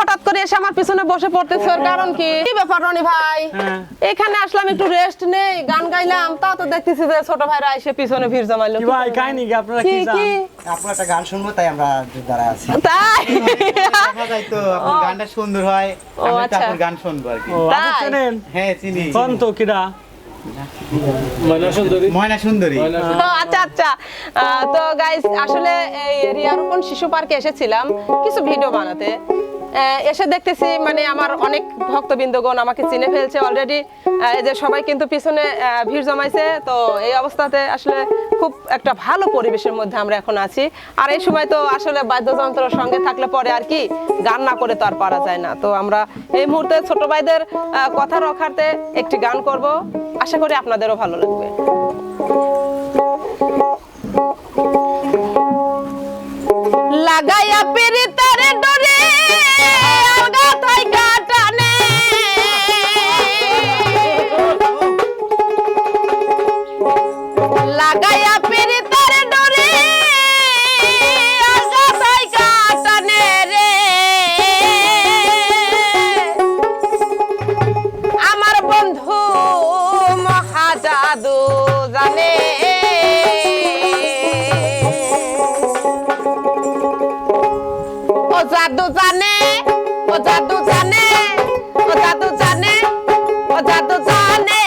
হঠাৎ করে এসে আমার পিছনে বসে পড়তেছে ওর কারণ কি? কি ব্যাপার রনি ভাই? হ্যাঁ। এখানে আসলাম একটু রেস্ট নেই গান গাইলাম তাও তো দেখতেছি যে ছোট ভাইরা এসে পিছনে ভিড় জমাইলো। কি ভাই কাহিনী কি? আপনারা কি আপনার একটা গান শুনব তাই আমরা দাঁড়ায় আছি। তাই? দেখা যায় তো আপনার গানটা সুন্দর হয় আমি তো আচ্ছা। আপনার গান শুনব আর কি। ও আপনি তাই? চেনেন? হ্যাঁ চিনি। কোন তো কিরা? ময়না সুন্দরী। ও, আচ্ছা আচ্ছা। তো গাইস আসলে এই রিয়ারোপণ শিশু পার্কে এসেছিলাম কিছু ভিডিও বানাতে। এসে দেখতেছি মানে আমার অনেক ভক্তবৃন্দগণ আমাকে চিনে ফেলছে অলরেডি এই যে সবাই কিন্তু পিছনে ভিড় জমাইছে, তো এই অবস্থাতে আসলে খুব একটা ভালো পরিবেশের মধ্যে আমরা এখন আছি। আর এই সময় তো আসলে বাদ্যযন্ত্রের সঙ্গে থাকলে পরে আর কি, গান না করে তো আর পারা যায় না। তো আমরা এই মুহূর্তে ছোট ভাইদের কথা রক্ষার্থে একটি গান করব। আশা করি আপনাদেরও ভালো লাগবে। রে। আমার বন্ধু জানে ও জাদু জানে ও জাদু জানে ও জাদু জানে।